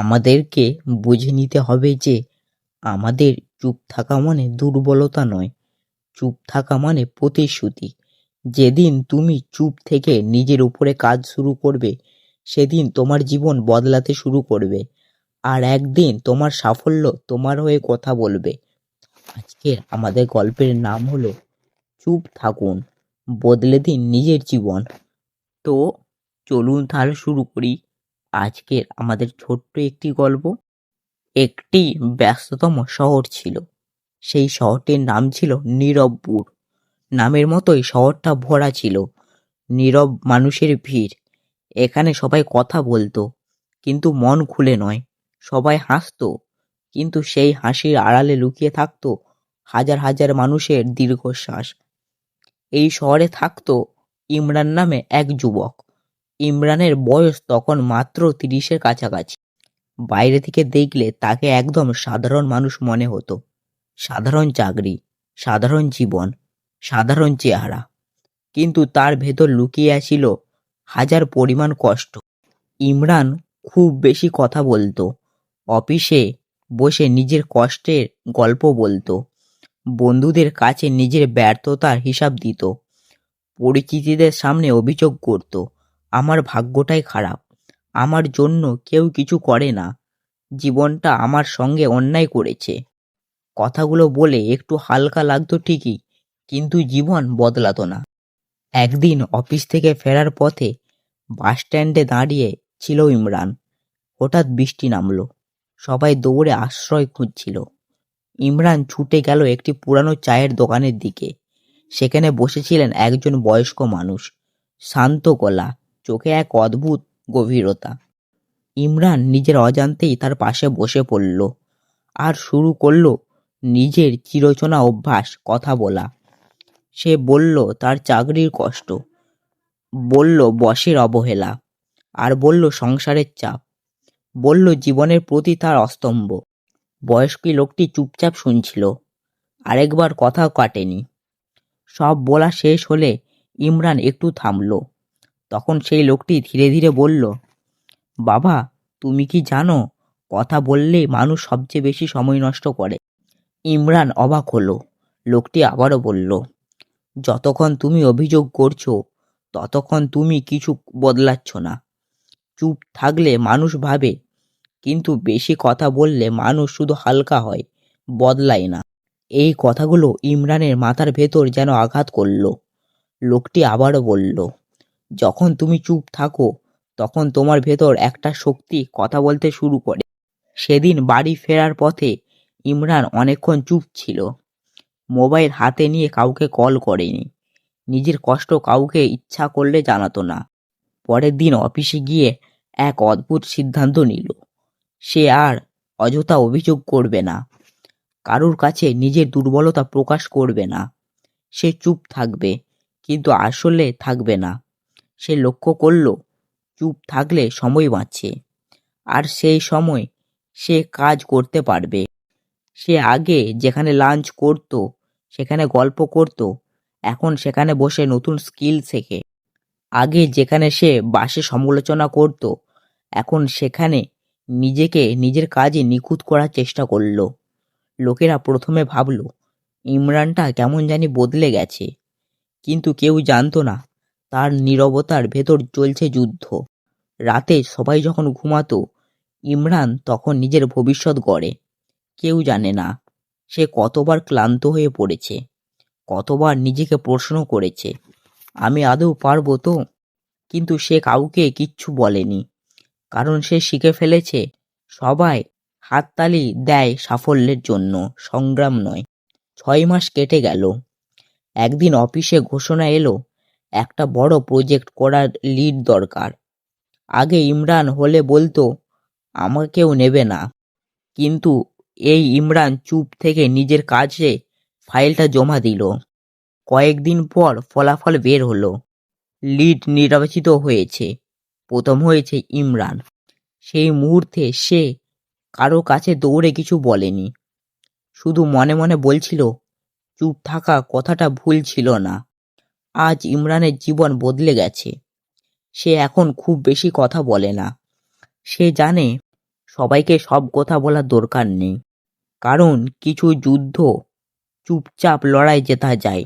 আমাদেরকে বুঝে নিতে হবে যে আমাদের চুপ থাকা মানে দুর্বলতা নয়। চুপ থাকা মানে প্রতিশ্রুতি। যেদিন তুমি চুপ থেকে নিজের উপরে কাজ শুরু করবে, সেদিন তোমার জীবন বদলাতে শুরু করবে। আর একদিন তোমার সাফল্য তোমার হয়ে কথা বলবে। আজকের আমাদের গল্পের নাম হলো চুপ থাকুন, বদলে দিন নিজের জীবন। তো চলুন তাহলে শুরু করি। আজকের আমাদের ছোট্ট একটি গল্প। একটি ব্যস্ততম শহর ছিল। সেই শহরটির নাম ছিল নীরবপুর। নামের মতোই শহরটা ভরা ছিল। নীরব মানুষের ভিড়। এখানে সবাই কথা বলতো, কিন্তু মন খুলে নয়। সবাই হাসতো, কিন্তু সেই হাসির আড়ালে লুকিয়ে থাকতো হাজার হাজার মানুষের দীর্ঘশ্বাস। এই শহরে থাকতো ইমরান নামে এক যুবক। ইমরানের বয়স তখন মাত্র তিরিশের কাছাকাছি। বাইরে থেকে দেখলে তাকে একদম সাধারণ মানুষ মনে হতো। সাধারণ চাকরি, সাধারণ জীবন, সাধারণ চেহারা। কিন্তু তার ভেতর লুকিয়ে ছিল হাজার পরিমাণ কষ্ট। ইমরান খুব বেশি কথা বলতো, অফিসে বসে নিজের কষ্টের গল্প বলতো, বন্ধুদের কাছে নিজের ব্যর্থতার হিসাব দিত, পরিচিতিদের সামনে অভিযোগ করত আমার ভাগ্যটাই খারাপ। আমার জন্য কেউ কিছু করে না। জীবনটা আমার সঙ্গে অন্যায় করেছে। কথাগুলো বলে একটু হালকা লাগতো ঠিকই, কিন্তু জীবন বদলাতো না। একদিন অফিস থেকে ফেরার পথে বাস স্ট্যান্ডে দাঁড়িয়ে ছিল ইমরান। হঠাৎ বৃষ্টি নামলো। সবাই দৌড়ে আশ্রয় খুঁজছিল। ইমরান ছুটে গেল একটি পুরানো চায়ের দোকানের দিকে। সেখানে বসেছিলেন একজন বয়স্ক মানুষ। শান্ত গলা চোখে এক অদ্ভুত গভীরতা। ইমরান নিজের অজান্তেই তার পাশে বসে পড়ল আর শুরু করল নিজের চিরচনা অভ্যাস, কথা বলা। সে বলল, তার চাকরির কষ্ট। বলল, বসের অবহেলা। আর বলল, সংসারের চাপ। বলল, জীবনের প্রতি তার অস্তম্ভ। বয়স্ক লোকটি চুপচাপ শুনছিল। আরেকবার কথা কাটেনি। সব বলা শেষ হলে ইমরান একটু থামল। তখন সেই লোকটি ধীরে ধীরে বলল, বাবা, তুমি কি জানো, কথা বললে মানুষ সবচেয়ে বেশি সময় নষ্ট করে? ইমরান অবাক হলো। লোকটি আবারও বলল, যতক্ষণ তুমি অভিযোগ করছ, ততক্ষণ তুমি কিছু বদলাচ্ছ না। চুপ থাকলে মানুষ ভাবে, কিন্তু বেশি কথা বললে মানুষ শুধু হালকা হয়, বদলায় না। এই কথাগুলো ইমরানের মাথার ভেতর যেন আঘাত করল। লোকটি আবারও বলল যখন তুমি চুপ থাকো, তখন তোমার ভেতর একটা শক্তি কথা বলতে শুরু করে। সেদিন বাড়ি ফেরার পথে ইমরান অনেকক্ষণ চুপ ছিল। মোবাইল হাতে নিয়ে কাউকে কল করেনি। নিজের কষ্ট কাউকে ইচ্ছা করলে জানাতো না। পরের দিন অফিসে গিয়ে এক অদ্ভুত সিদ্ধান্ত নিল। সে আর অযথা অভিযোগ করবে না। কারুর কাছে নিজের দুর্বলতা প্রকাশ করবে না। সে চুপ থাকবে, কিন্তু আসলে থাকবে না। সে লক্ষ্য করল, চুপ থাকলে সময় বাঁচছে। আর সেই সময় সে কাজ করতে পারবে। সে আগে যেখানে লাঞ্চ করত, সেখানে গল্প করত, এখন সেখানে বসে নতুন স্কিল শেখে। আগে যেখানে সে বাসে সমালোচনা করত, এখন সেখানে নিজেকে নিজের কাজে নিখুঁত করার চেষ্টা করল। লোকেরা প্রথমে ভাবল, ইমরানটা কেমন জানি বদলে গেছে। কিন্তু কেউ জানতো না তার নীরবতার ভেতর চলছে যুদ্ধ। রাতে সবাই যখন ঘুমাতো, ইমরান তখন নিজের ভবিষ্যৎ গড়ে। কেউ জানে না, সে কতবার ক্লান্ত হয়ে পড়েছে, কতবার নিজেকে প্রশ্ন করেছে, আমি আদৌ পারব তো? কিন্তু সে কাউকে কিচ্ছু বলেনি, কারণ সে শিখে ফেলেছে, সবাই হাততালি দেয় সাফল্যের জন্য, সংগ্রাম নয়। ছয় মাস কেটে গেল, একদিন অফিসে ঘোষণা এলো একটা বড় প্রজেক্ট করার লিড দরকার। আগে ইমরান হলে বলতো, আমাকেও নেবে না। কিন্তু এই ইমরান চুপ থেকে নিজের কাছে ফাইলটা জমা দিল। কয়েকদিন পর ফলাফল বের হলো। লিড নির্বাচিত হয়েছে। প্রথম হয়েছে ইমরান। সেই মুহূর্তে সে কারও কাছে দৌড়ে কিছু বলেনি। শুধু মনে মনে বলছিল, চুপ থাকা কথাটা ভুল ছিল না। আজ ইমরানের জীবন বদলে গেছে। সে এখন খুব বেশি কথা বলে না। সে জানে সবাইকে সব কথা বলার দরকার নেই। কারণ কিছু যুদ্ধ, চুপচাপ লড়াই জেতা যায়।